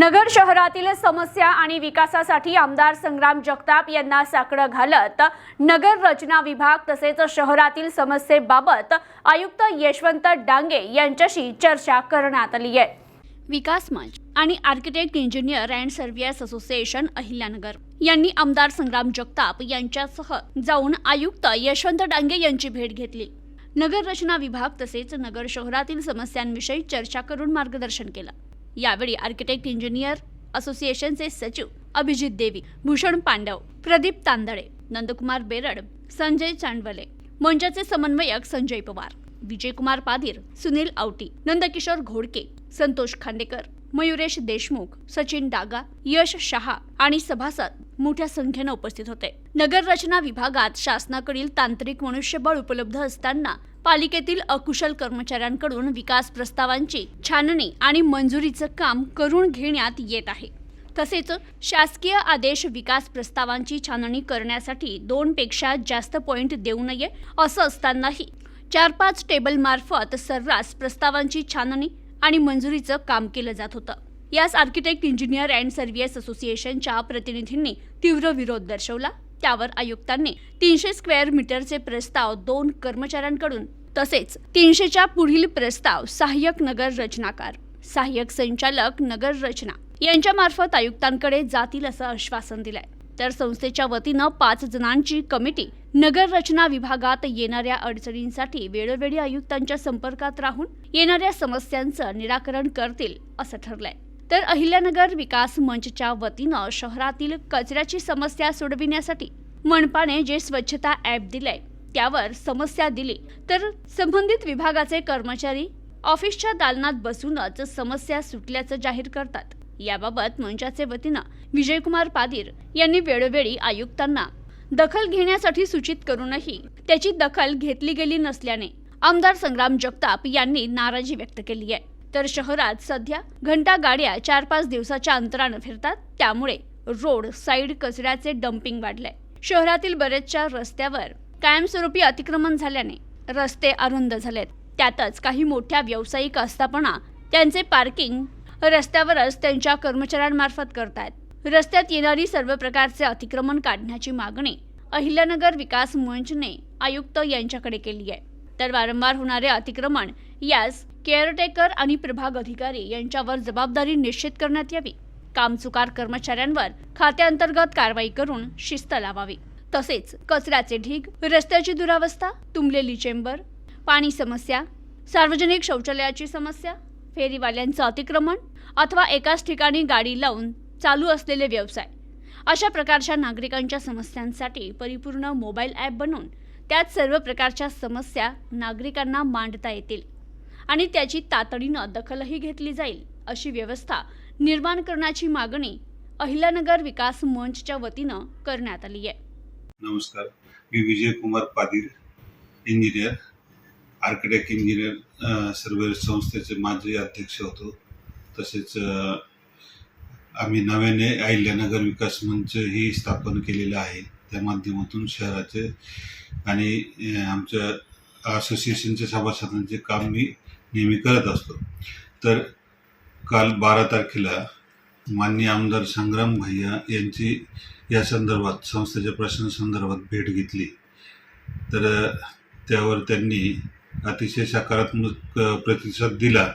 नगर शहरातील समस्या आणि विकासासाठी आमदार संग्राम जगताप यांना साकडं घालत नगर रचना विभाग तसेच शहरातील समस्येबाबत आयुक्त यशवंत डांगे यांच्याशी चर्चा करण्यात आली आहे. विकास मंच आणि architect engineer and surveyors association Ahilyanagar यांनी आमदार संग्राम जगताप यांच्यासह जाऊन आयुक्त यशवंत डांगे यांची भेट घेतली. नगर रचना विभाग तसेच नगर शहरातील समस्यांविषयी चर्चा करून मार्गदर्शन केलं. यावेळी आर्किटेक्ट इंजिनियर असोसिएशनचे सचिव अभिजित देवी भूषण पांडव प्रदीप तांदळे नंदकुमार बेरड संजय चांडवले. मंचाचे समन्वयक संजय पवार विजयकुमार पाधीर सुनील आवटी नंदकिशोर घोडके संतोष खांडेकर मयुरेश देशमुख सचिन डागा यश शहा आणि सभासद मोठ्या संख्येनं उपस्थित होते. नगर रचना विभागात शासनाकडील तांत्रिक मनुष्यबळ उपलब्ध असताना पालिकेतील अकुशल कर्मचाऱ्यांकडून विकास प्रस्तावांची छाननी आणि मंजुरीचं काम करून घेण्यात येत आहे. तसेच शासकीय आदेश विकास प्रस्तावांची छाननी करण्यासाठी दोनपेक्षा जास्त पॉईंट देऊ नये असं असतानाही चार पाच टेबलमार्फत सर्रास प्रस्तावांची छाननी आणि मंजुरीचं काम केलं जात होतं. यास आर्किटेक्ट इंजिनियर अँड सर्व्हिस असोसिएशनच्या प्रतिनिधींनी तीव्र विरोध दर्शवला. त्यावर आयुक्तांनी तीनशे स्क्वेअर मीटरचे प्रस्ताव दोन कर्मचाऱ्यांकडून तसेच तीनशेच्या पुढील प्रस्ताव सहाय्यक नगर रचनाकार सहाय्यक संचालक नगर रचना यांच्यामार्फत आयुक्तांकडे जातील असं आश्वासन दिलंय. तर संस्थेच्या वतीनं पाच जणांची कमिटी नगर रचना विभागात येणाऱ्या अडचणींसाठी वेळोवेळी आयुक्तांच्या संपर्कात राहून येणाऱ्या समस्यांचं निराकरण करतील असं ठरलंय. तर अहिल्यानगर विकास मंचच्या वतीनं शहरातील कचऱ्याची समस्या सोडविण्यासाठी मनपाने जे स्वच्छता ॲप दिलंय त्यावर समस्या दिली तर संबंधित विभागाचे कर्मचारी ऑफिसच्या दालनात बसूनच समस्या सुटल्याचं जाहीर करतात. याबाबत मंचाचे वतीनं विजयकुमार पादीर यांनी वेळोवेळी आयुक्तांना दखल घेण्यासाठी सूचित करूनही त्याची दखल घेतली गेली नसल्याने आमदार संग्राम जगताप यांनी नाराजी व्यक्त केली आहे. तर शहरात सध्या घंटा गाड्या चार पाच दिवसाच्या अंतरानं फिरतात. त्यामुळे रोड साईड कचऱ्याचे डम्पिंग वाढलंय. शहरातील बरेचशा रस्त्यावर कायमस्वरूपी अतिक्रमण झाल्याने रस्ते अरुंद झालेत. त्यातच काही मोठ्या व्यावसायिक आस्थापना त्यांचे पार्किंग रस्त्यावरच त्यांच्या कर्मचाऱ्यांमार्फत करतायत. रस्त्यात येणारी सर्व प्रकारचे अतिक्रमण काढण्याची मागणी अहिल्यानगर विकास मंचने आयुक्त यांच्याकडे केली आहे. तर वारंवार होणारे अतिक्रमण यास केअरटेकर आणि प्रभाग अधिकारी यांच्यावर जबाबदारी निश्चित करण्यात यावी. कामचुकार कर्मचाऱ्यांवर खात्याअंतर्गत कारवाई करून शिस्त लावावी. तसेच कचऱ्याचे ढीग रस्त्याची दुरावस्था तुंबलेली चेंबर पाणी समस्या सार्वजनिक शौचालयाची समस्या फेरीवाल्यांचं अतिक्रमण अथवा एकाच ठिकाणी गाडी लावून चालू असलेले व्यवसाय. अशा प्रकारच्या नागरिकांच्या समस्यांसाठी परिपूर्ण मोबाईल ॲप बनवून त्यात सर्व प्रकारच्या समस्या नागरिकांना मांडता येतील आणि त्याची तातडीनं दखलही घेतली जाईल अशी व्यवस्था निर्माण करण्याची मागणी अहिल्यानगर विकास मंचच्या वतीनं करण्यात आली आहे. नमस्कार. मी Vijay Kumar Padir engineer architect engineer survey संस्थेचे माजी अध्यक्ष होतो. तसेच आम्ही नव्याने अहिल्यानगर विकास मंच ही स्थापन केलेलं आहे. त्या माध्यमातून शहराचे आणि आमच्या असोसिएशनच्या सभासदांचे काम मी नेहमी करत असतो. तर काल बारा तारखेला माननीय आमदार संग्राम भैया यांची या संदर्भात संस्थेच्या प्रश्नासंदर्भात भेट घेतली. तर त्यावर त्यांनी अतिशय सकारात्मक प्रतिसाद दिला.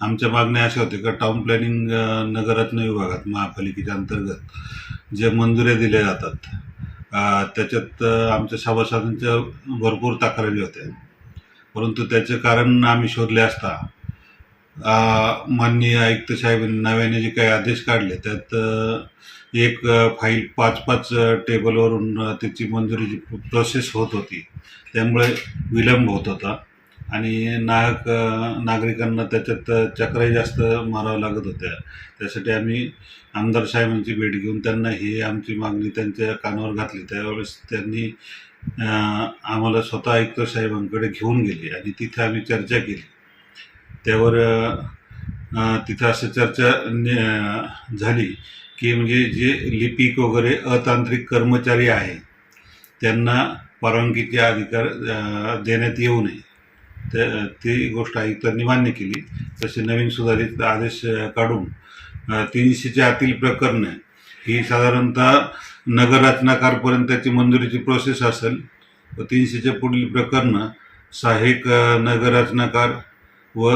आमच्या मागण्या अशा होत्या का टाउन प्लॅनिंग नगरात्न विभागात महापालिकेच्या अंतर्गत जे मंजुऱ्या दिल्या जातात त्याच्यात आमच्या सभासदांच्या भरपूर तक्रारी होत्या. परंतु त्याचे कारण आम्ही शोधले असता माननीय आयुक्त साहेबांनी नव्याने जे काही आदेश काढले त्यात एक फाईल पाच पाच टेबलवरून त्याची मंजुरीची प्रोसेस होत होती. त्यामुळे विलंब होत होता. आणि नायक नागरिकांना त्याच्यात चक्राही जास्त माराव्या लागत होत्या. त्यासाठी आम्ही आमदार साहेबांची भेट घेऊन त्यांना ही आमची मागणी त्यांच्या कानावर घातली. त्यावेळेस त्यांनी आम्हाला स्वतः आयुक्त साहेबांकडे घेऊन गेले आणि तिथे आम्ही चर्चा केली. त्यावर तिथं असं चर्चा झाली की म्हणजे जे लिपिक वगैरे अतांत्रिक कर्मचारी आहे त्यांना परवानगीचे अधिकार देण्यात येऊ नये. त्या ती गोष्ट आयुक्तांनी मान्य केली. तसे नवीन सुधारित आदेश काढून तीनशेच्या आतील प्रकरणं ही साधारणतः नगररचनाकारपर्यंतची मंजुरीची प्रोसेस असेल व तीनशेच्या पुढील प्रकरणं सहाय्यक नगररचनाकार व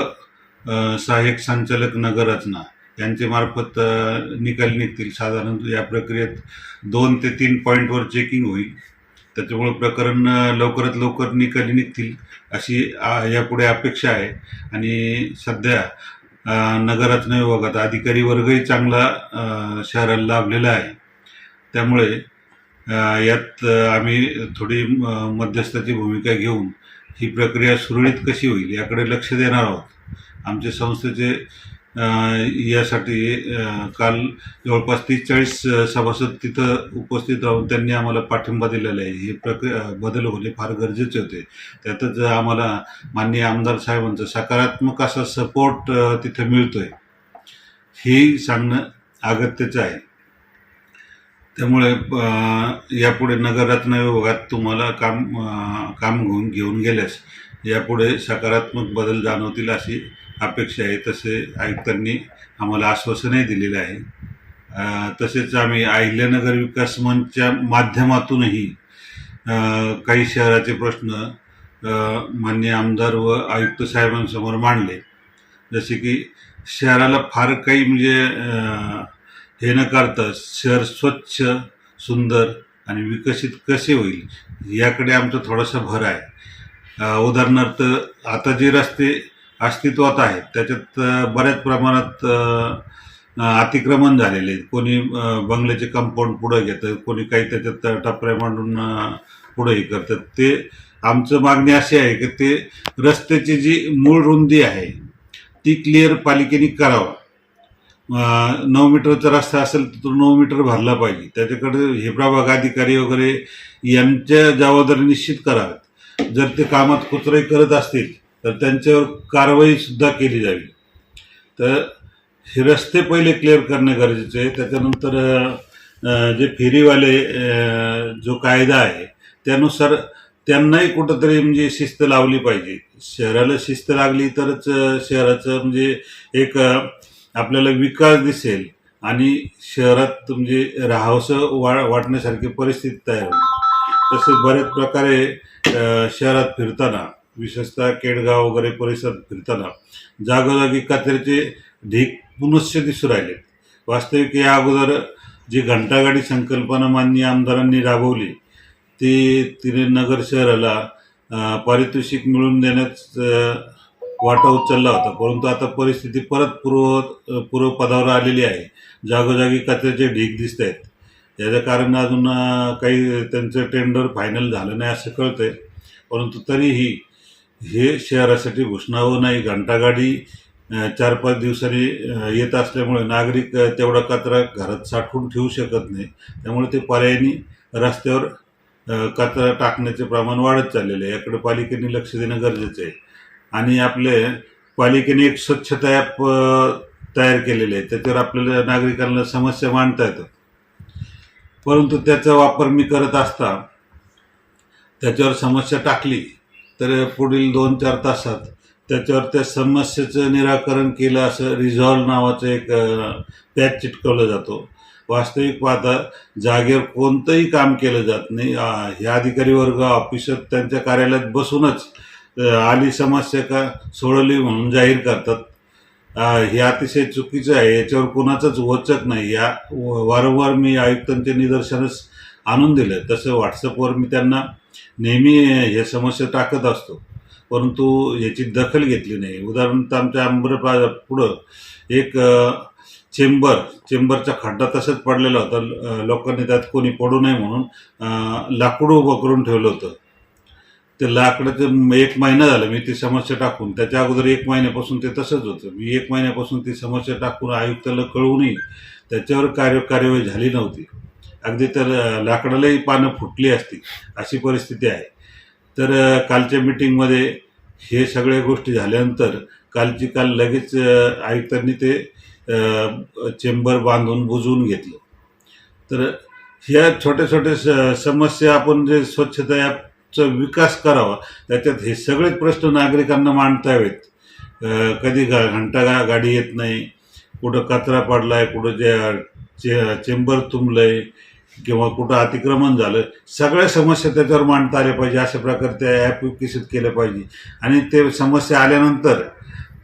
सहाय्यक संचालक नगररचना. यांचे मार्फत निकाल निघतील. साधारण या प्रक्रियेत दोन ते तीन पॉईंटवर चेकिंग होईल. त्याच्यामुळे प्रकरण लवकरात लवकर निकाली निघतील अशी यापुढे अपेक्षा आहे. आणि सध्या नगररचना विभागात अधिकारी वर्गही चांगला शहराला लाभलेला आहे. त्यामुळे यात आम्ही थोडी मध्यस्थाची भूमिका घेऊन ही प्रक्रिया सुरळीत कशी होईल याकडे लक्ष देणार आहोत. आमच्या संस्थेचे यासाठी काल जवळपास तीस चाळीस सभासद तिथं उपस्थित राहून त्यांनी आम्हाला पाठिंबा दिलेला आहे. हे प्रक बदल होणे फार गरजेचे होते. त्यातच आम्हाला माननीय आमदार साहेबांचा सकारात्मक असा सपोर्ट तिथे मिळतोय. हे सांगणं अगत्यचं आहे. त्यामुळे यापुढे नगररत्न विभागात तुम्हाला काम काम घेऊन घेऊन गेल्यास यापुढे सकारात्मक बदल जाणवतील अशी अपेक्षा आहे. तसे आयुक्तांनी आम्हाला आश्वासनही दिलेलं आहे. तसेच आम्ही अहिल्यानगर विकास मंचच्या माध्यमातूनही काही शहराचे प्रश्न मान्य आमदार व आयुक्त साहेबांसमोर मांडले. जसे की शहराला फार काही म्हणजे हे न करता शहर स्वच्छ सुंदर आणि विकसित कसे होईल याकडे आमचा थोडासा भर आहे. उदाहरणार्थ आता जे रस्ते अस्तित्वात आहेत त्याच्यात बऱ्याच प्रमाणात अतिक्रमण झालेले आहेत. कोणी बंगल्याचे कंपाऊंड पुढं घेतं कोणी काही त्याच्यात टपऱ्या मांडून पुढं हे करतात ते आमचं मागणी अशी आहे की ते रस्त्याची जी मूळ रुंदी आहे ती क्लिअर पालिकेने करावं. नऊ मीटरचा रस्ता असेल तर तो नऊ मीटर भरला पाहिजे. त्याच्याकडे हे प्रभाग अधिकारी वगैरे यांच्या जबाबदारी निश्चित कराव्यात. जर ते कामात कुत्रही करत असतील तर त्यांच्यावर कारवाई सुद्धा केली जावी. तर हे रस्ते पहिले क्लिअर करणे गरजेचे आहे. त्याच्यानंतर जे फेरीवाले जो कायदा आहे त्यानुसार त्यांनाही कुठंतरी म्हणजे शिस्त लावली पाहिजे. शहराला शिस्त लागली तरच शहराचं म्हणजे एक आपल्याला विकास दिसेल आणि शहरात म्हणजे राहावंसं वा वाटण्यासारखी परिस्थिती तयार होईल. तसेच बऱ्याच प्रकारे शहरात फिरताना विशेषतः केडगाव वगैरे परिसरात फिरताना जागोजागी कचऱ्याचे ढीक पुनश्च दिसू राहिले वास्तविक या अगोदर जी घंटागाडी संकल्पना माननीय आमदारांनी राबवली ती तिने नगर शहराला पारितोषिक मिळवून देण्यात वाटा उचलला होता. परंतु आता परिस्थिती परत पूर्व पूर्वपदावर आलेली आहे. जागोजागी कचऱ्याचे ढीक दिसत आहेत याचं कारण अजून काही त्यांचं टेंडर फायनल झालं नाही असं कळतंय. परंतु तरीही हे शहरासाठी घुसणावं नाही. घंटागाडी चार पाच दिवसांनी येत असल्यामुळे नागरिक तेवढा कचरा घरात साठवून ठेवू शकत नाही. त्यामुळे ते पर्यायी रस्त्यावर कचरा टाकण्याचे प्रमाण वाढत चाललेलं आहे. याकडे पालिकेने लक्ष देणं गरजेचं आहे. आणि आपले पालिकेने एक स्वच्छता ॲप तयार केलेले आहे त्याच्यावर आपल्याला नागरिकांना समस्या मांडता येतात. परंतु त्याचा वापर मी करत असता त्याच्यावर समस्या टाकली तर पुढील दोन चार तासात त्याच्यावर त्या समस्येचं निराकरण केलं असं रिझॉल्व नावाचं एक पॅच चिटकवलं जातो. वास्तविक पाहता जागेवर कोणतंही काम केलं जात नाही. ह्या हे अधिकारी वर्ग ऑफिसर त्यांच्या कार्यालयात बसूनच आली समस्या का सोडवली म्हणून जाहीर करतात. हे अतिशय चुकीचं आहे. याच्यावर कोणाचंच वचक नाही. या व- वारंवार मी आयुक्तांचे निदर्शनच आणून दिलं. तसं व्हॉट्सअपवर मी त्यांना नेहमी हे समस्या टाकत असतो. परंतु याची दखल घेतली नाही. उदाहरणार्थ आमच्या आंबर पुढं एक चेंबर चेंबरचा खड्डा तसंच पडलेला होता. लोकांनी त्यात कोणी पडू नये म्हणून लाकूड उभं करून ठेवलं होतं. ते लाकडाचं एक महिना झाला मी ती समस्या टाकून. त्याच्या अगोदर एक महिन्यापासून ते तसंच होतं. मी एक महिन्यापासून ती समस्या टाकून आयुक्ताला कळवूनही त्याच्यावर कार्य कार्यवाही झाली नव्हती. अगदी तर लाकडालाही पानं फुटली असती अशी परिस्थिती आहे. तर कालच्या मिटिंगमध्ये हे सगळ्या गोष्टी झाल्यानंतर कालची काल लगेच आयुक्तांनी ते चेंबर बांधून बुजवून घेतलं. तर ह्या छोट्या छोट्या स समस्या आपण जे स्वच्छता ॲपचा विकास करावा. त्याच्यात हे सगळेच प्रश्न नागरिकांना मांडता यावेत. कधी गा घंटा गा गाडी येत नाही. कुठं कचरा पडलाय कुठं जे चे चेंबर तुंबलंय किंवा कुठं अतिक्रमण झालं सगळ्या समस्या त्याच्यावर मांडता आल्या पाहिजे. अशा प्रकारे त्या ॲप विकसित केलं पाहिजे. आणि ते समस्या आल्यानंतर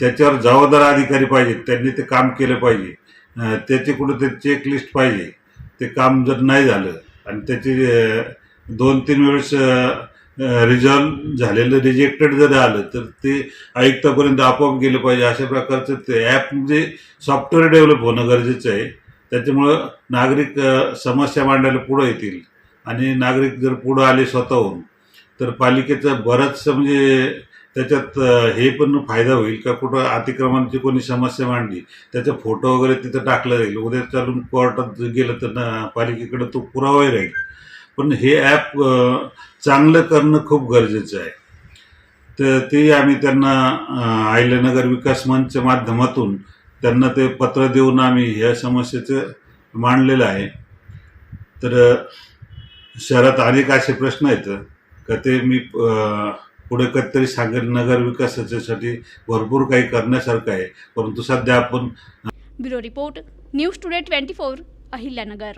त्याच्यावर जबाबदार अधिकारी पाहिजेत. त्यांनी ते काम केलं पाहिजे. त्याचे त्याची कुठं ते चेकलिस्ट पाहिजे. ते काम जर नाही झालं आणि त्याची दोन तीन वेळेस रिझॉल्व झालेलं रिजेक्टेड जर आलं तर ते आयुक्तापर्यंत आपोआप गेलं पाहिजे. अशा प्रकारचं ते ॲप म्हणजे सॉफ्टवेअर डेव्हलप होणं गरजेचं आहे. त्याच्यामुळं नागरिक समस्या मांडायला पुढं येतील. आणि नागरिक जर पुढं आले स्वतःहून तर पालिकेचं बरंचसं म्हणजे त्याच्यात हे पण फायदा होईल का? कुठं अतिक्रमणाची कोणी समस्या मांडली त्याचा फोटो वगैरे तिथं टाकला जाईल. उद्या चालून कोर्टात जर गेलं तर ना पालिकेकडं तो पुरावाही राहील. पण हे ॲप चांगलं करणं खूप गरजेचं आहे. तर ते आम्ही त्यांना अं, अहिल्यानगर विकास मंचच्या माध्यमातून त्यांना ते पत्र देऊन आम्ही ह्या समस्येचं मांडलेलं आहे. तर शहरात अनेक असे प्रश्न आहेत का ते मी पुढे कधीतरी सांगेल नगर विकासाच्यासाठी भरपूर काही करण्यासारखं आहे. परंतु सध्या आपण bureau report news today twenty four Ahilyanagar.